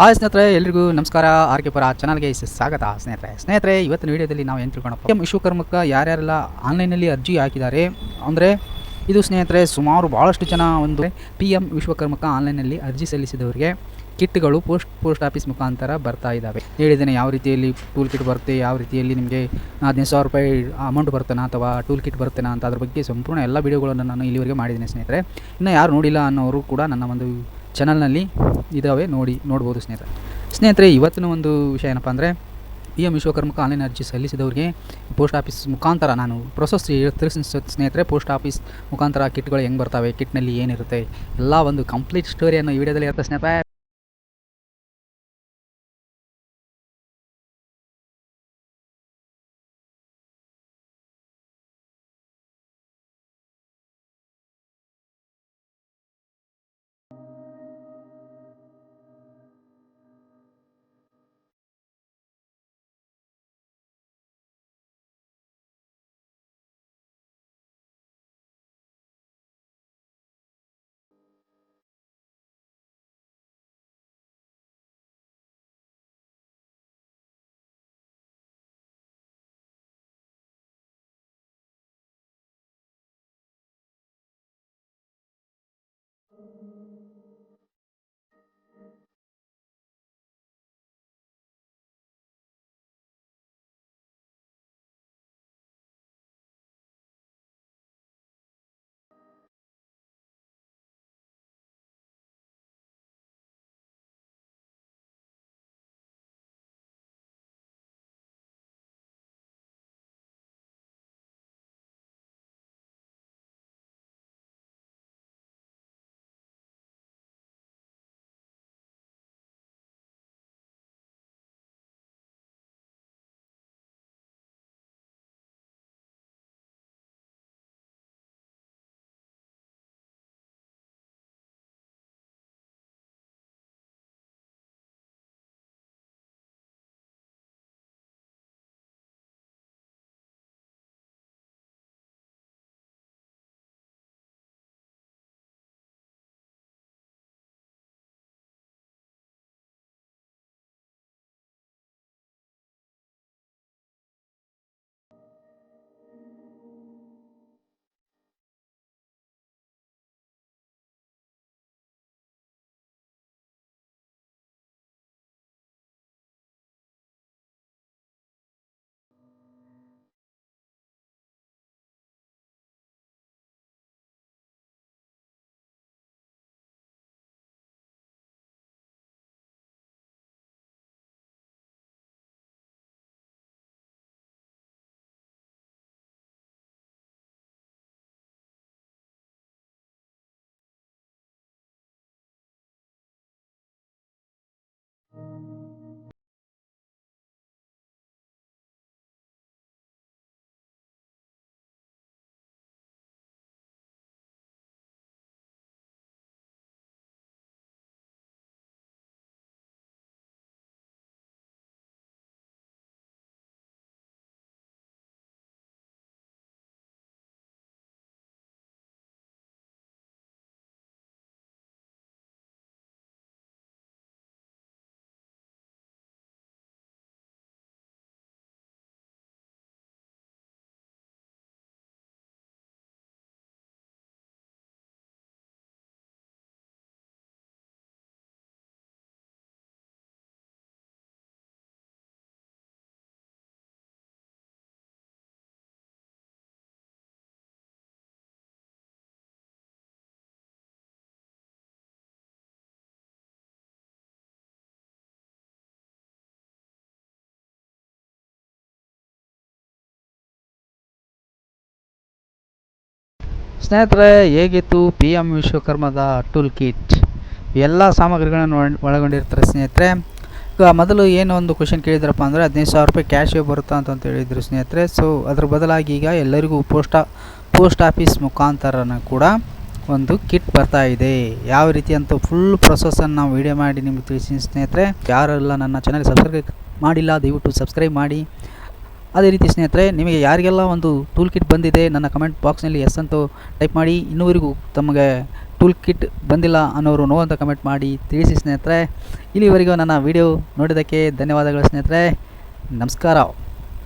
Hi ಸ್ನೇಹಿತರೆ ಎಲ್ಲರಿಗೂ ನಮಸ್ಕಾರ. ಆರ್ ಕೆ ಪರ ಚಾನಲ್ಗೆ ಸ್ವಾಗತ ಸ್ನೇಹಿತರೆ ಸ್ನೇಹಿತರೆ, ಇವತ್ತಿನ ವಿಡಿಯೋದಲ್ಲಿ ನಾವು ಏನು ತಿಳ್ಕೊಳಪ್ಪ ಎಂ ವಿಶ್ವಕರ್ಮಕ್ಕೆ ಯಾರ್ಯಾರೆಲ್ಲ ಆನ್ಲೈನಲ್ಲಿ ಅರ್ಜಿ ಹಾಕಿದ್ದಾರೆ? ಅಂದರೆ, ಇದು ಸ್ನೇಹಿತರೆ, ಸುಮಾರು ಭಾಳಷ್ಟು ಜನ ಒಂದು ಪಿ ಎಂ ವಿಶ್ವಕರ್ಮಕ್ಕೆ ಆನ್ಲೈನಲ್ಲಿ ಅರ್ಜಿ ಸಲ್ಲಿಸಿದವರಿಗೆ ಕಿಟ್ಗಳು ಪೋಸ್ಟ್ ಪೋಸ್ಟ್ ಆಫೀಸ್ ಮುಖಾಂತರ ಬರ್ತಾ ಇದ್ದಾವೆ. ಹೇಳಿದ್ದೇನೆ, ಯಾವ ರೀತಿಯಲ್ಲಿ ಟೂಲ್ ಕಿಟ್ ಬರುತ್ತೆ, ಯಾವ ರೀತಿಯಲ್ಲಿ ನಿಮಗೆ ಹದಿನೈದು ಸಾವಿರ ರೂಪಾಯಿ ಅಮೌಂಟ್ ಬರ್ತಾನೆ ಅಥವಾ ಟೂಲ್ ಕಿಟ್ ಬರ್ತನಾ ಅಂತ ಅದ್ರ ಬಗ್ಗೆ ಸಂಪೂರ್ಣ ಎಲ್ಲ ವಿಡಿಯೋಗಳನ್ನು ನಾನು ಇಲ್ಲಿವರೆಗೆ ಮಾಡಿದ್ದೀನಿ ಸ್ನೇಹಿತರೆ. ಇನ್ನು ಯಾರು ನೋಡಿಲ್ಲ ಅನ್ನೋರು ಕೂಡ ನನ್ನ ಒಂದು ಚಾನಲ್ನಲ್ಲಿ ಇದಾವೆ ನೋಡಿ ನೋಡ್ಬೋದು ಸ್ನೇಹಿತರೆ. ಸ್ನೇಹಿತರೆ, ಇವತ್ತಿನ ಒಂದು ವಿಷಯ ಏನಪ್ಪ ಅಂದರೆ ಪಿ ಎಂ ವಿಶ್ವಕರ್ಮಕ್ಕೆ ಆನ್ಲೈನ್ ಅರ್ಜಿ ಸಲ್ಲಿಸಿದವರಿಗೆ ಪೋಸ್ಟ್ ಆಫೀಸ್ ಮುಖಾಂತರ ನಾನು ಪ್ರೊಸೆಸ್ ತಿಳಿಸಿ ಸ್ನೇಹಿತರೆ, ಪೋಸ್ಟ್ ಆಫೀಸ್ ಮುಖಾಂತರ ಕಿಟ್ಗಳು ಹೆಂಗೆ ಬರ್ತವೆ, ಕಿಟ್ನಲ್ಲಿ ಏನಿರುತ್ತೆ, ಎಲ್ಲ ಒಂದು ಕಂಪ್ಲೀಟ್ ಸ್ಟೋರಿಯನ್ನು ಈ ವಿಡಿಯೋದಲ್ಲಿ ಇರುತ್ತೆ ಸ್ನೇಹಿತರೆ. ಸ್ನೇಹಿತರೆ, ಹೇಗಿತ್ತು ಪಿ ಎಂ ವಿಶ್ವಕರ್ಮದ ಟೂಲ್ ಕಿಟ್ ಎಲ್ಲ ಸಾಮಗ್ರಿಗಳನ್ನು ಒಳ- ಒಳಗೊಂಡಿರ್ತಾರೆ ಸ್ನೇಹಿತರೆ. ಈಗ ಮೊದಲು ಏನು ಒಂದು ಕ್ವಶನ್ ಕೇಳಿದ್ರಪ್ಪ ಅಂದರೆ ಹದಿನೈದು ಸಾವಿರ ರೂಪಾಯಿ ಕ್ಯಾಶೇ ಬರುತ್ತಾ ಅಂತ ಹೇಳಿದರು ಸ್ನೇಹಿತರೆ. ಸೊ ಅದ್ರ ಬದಲಾಗಿ ಈಗ ಎಲ್ಲರಿಗೂ ಪೋಸ್ಟ್ ಪೋಸ್ಟ್ ಆಫೀಸ್ ಮುಖಾಂತರನ ಕೂಡ ಒಂದು ಕಿಟ್ ಬರ್ತಾ ಇದೆ. ಯಾವ ರೀತಿ ಅಂತ ಫುಲ್ ಪ್ರೊಸೆಸನ್ನು ನಾವು ವಿಡಿಯೋ ಮಾಡಿ ನಿಮ್ಗೆ ತಿಳಿಸಿ ಸ್ನೇಹಿತರೆ. ಯಾರೆಲ್ಲ ನನ್ನ ಚಾನಲ್ ಸಬ್ಸ್ಕ್ರೈಬ್ ಮಾಡಿಲ್ಲ, ದಯವಿಟ್ಟು ಸಬ್ಸ್ಕ್ರೈಬ್ ಮಾಡಿ. ಅದೇ ರೀತಿ ಸ್ನೇಹಿತರೆ, ನಿಮಗೆ ಯಾರಿಗೆಲ್ಲ ಒಂದು ಟೂಲ್ ಕಿಟ್ ಬಂದಿದೆ, ನನ್ನ ಕಮೆಂಟ್ ಬಾಕ್ಸ್ನಲ್ಲಿ ಎಸ್ ಅಂತೂ ಟೈಪ್ ಮಾಡಿ, ಇನ್ನೂವರೆಗೂ ತಮಗೆ ಟೂಲ್ ಕಿಟ್ ಬಂದಿಲ್ಲ ಅನ್ನೋರು ನೋ ಅಂತ ಕಮೆಂಟ್ ಮಾಡಿ ತಿಳಿಸಿ ಸ್ನೇಹಿತರೆ. ಇಲ್ಲಿವರೆಗೂ ನನ್ನ ವಿಡಿಯೋ ನೋಡಿದ್ದಕ್ಕೆ ಧನ್ಯವಾದಗಳು ಸ್ನೇಹಿತರೆ. ನಮಸ್ಕಾರ.